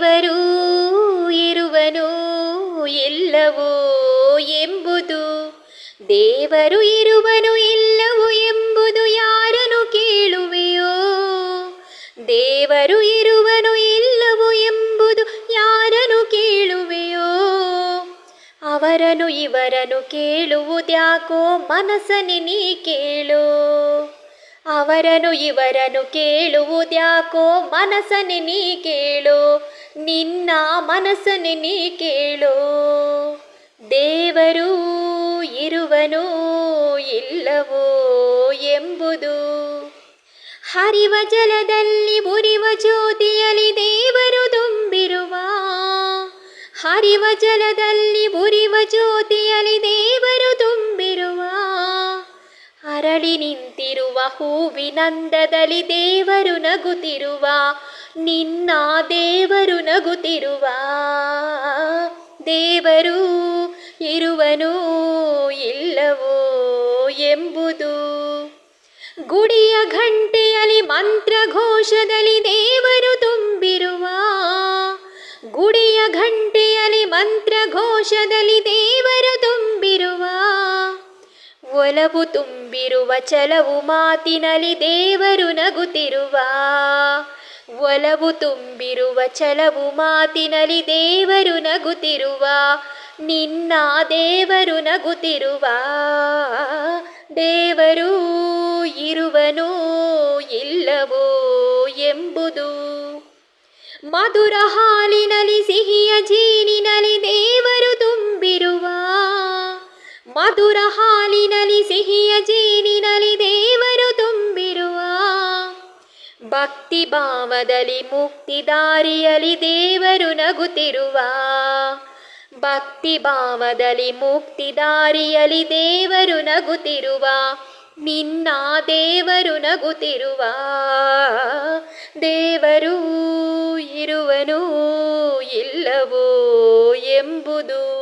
ದೇವರು ಇರುವನು ಇಲ್ಲವೋ ಎಂಬುದು. ದೇವರು ಇರುವನು ಇಲ್ಲವೋ ಎಂಬುದು ಯಾರನು ಕೇಳುವೆಯೋ. ದೇವರು ಇರುವನು ಇಲ್ಲವೋ ಎಂಬುದು ಯಾರನು ಕೇಳುವೆಯೋ. ಅವರನು ಇವರನು ಕೇಳುವುದ್ಯಾಕೋ ಮನಸ್ಸನೆ ನೀ ಕೇಳು. ಅವರನು ಇವರನು ಕೇಳುವುದ್ಯಾಕೋ ಮನಸ್ಸನೆ ನೀ ಕೇಳು? ನಿನ್ನ ಮನಸ್ಸನೆ ನೀ ಕೇಳು? ದೇವರು ಇರುವನು ಇಲ್ಲವೋ ಎಂಬುದು ಹರಿವ ಜಲದಲ್ಲಿ ಉರಿವ ಜ್ಯೋತಿಯಲ್ಲಿ ದೇವರು ತುಂಬಿರುವ. ಹರಿವ ಜಲದಲ್ಲಿ ಉರಿವ ಜ್ಯೋತಿಯಲ್ಲಿ ದೇವರು ತುಂಬಿರುವ. ಅರಳಿ ನಿಂತಿರುವ ಹೂವಿನಂದದಲ್ಲಿ ದೇವರು ನಗುತ್ತಿರುವ ನಿನ್ನ ದೇವರು ನಗುತ್ತಿರುವ. ದೇವರು ಇರುವನು ಇಲ್ಲವೋ ಎಂಬುದು. ಗುಡಿಯ ಘಂಟೆಯಲ್ಲಿ ಮಂತ್ರಘೋಷದಲ್ಲಿ ಒಲವು ತುಂಬಿರುವ ಚಲವು ಮಾತಿನಲ್ಲಿ ದೇವರು ನಗುತ್ತಿರುವ. ಒಲವು ತುಂಬಿರುವ ಚಲವು ಮಾತಿನಲ್ಲಿ ದೇವರು ನಗುತ್ತಿರುವ. ನಿನ್ನ ದೇವರು ನಗುತ್ತಿರುವ. ದೇವರು ಇರುವನು ಇಲ್ಲವೋ ಎಂಬುದು. ಮಧುರ ಹಾಲಿನಲ್ಲಿ ಸಿಹಿಯ ಜೀನಿನಲ್ಲಿ ದೇವರು ತುಂಬಿರುವ. ಮಧುರ ಹಾಲಿನಲ್ಲಿ ಸಿಹಿಯ ಜೀನಿನಲ್ಲಿ ದೇವರು ತುಂಬಿರುವ ಭಕ್ತಿ ಭಾವದಲ್ಲಿ ಮುಕ್ತಿ ದಾರಿಯಲ್ಲಿ ದೇವರು ನಗುತ್ತಿರುವ ಭಕ್ತಿ ಭಾವದಲ್ಲಿ ಮುಕ್ತಿ ದಾರಿಯಲ್ಲಿ ದೇವರು ನಗುತ್ತಿರುವ ನಿನ್ನ ದೇವರು ನಗುತ್ತಿರುವ ದೇವರು ಇರುವನು ಇಲ್ಲವೋ ಎಂಬುದು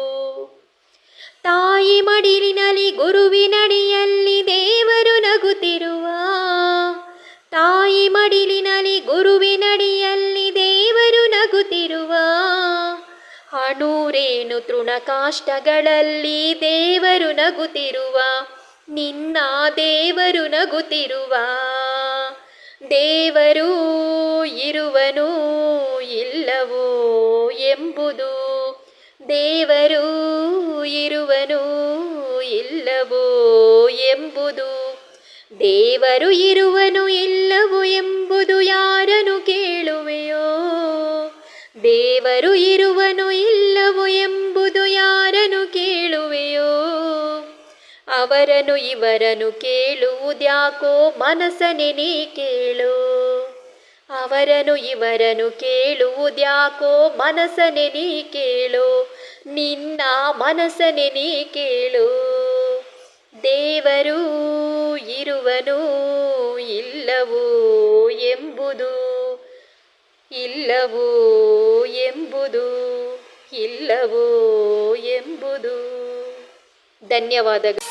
ಅಣೂರೇನು ತೃಣ ಕಾಷ್ಟಗಳಲ್ಲಿ ದೇವರು ನಗುತ್ತಿರುವ, ನಿನ್ನ ದೇವರು ನಗುತ್ತಿರುವ. ದೇವರು ಇರುವನು ಇಲ್ಲವೋ ಎಂಬುದು, ದೇವರು ಇರುವನು ಇಲ್ಲವೋ ಎಂಬುದು. ದೇವರು ಇರುವನು ಇಲ್ಲವೋ ಎಂಬುದು ಯಾರನು ಕೇಳುವೆಯೋ? ದೇವರು ಇರುವನು ಅವರನು ಇವರನು ಕೇಳುವುದ್ಯಾಕೋ ಮನಸ್ಸನೆ ನೀ ಕೇಳು. ಅವರನು ಇವರನು ಕೇಳುವುದ್ಯಾಕೋ ಮನಸ್ಸನೆ ನೀ ಕೇಳು. ನಿನ್ನ ಮನಸ್ಸನೆ ನೀ ಕೇಳು. ದೇವರು ಇರುವನು ಇಲ್ಲವೋ ಎಂಬುದು ಇಲ್ಲವೋ ಎಂಬುದು ಇಲ್ಲವೋ ಎಂಬುದು. ಧನ್ಯವಾದಗಳು.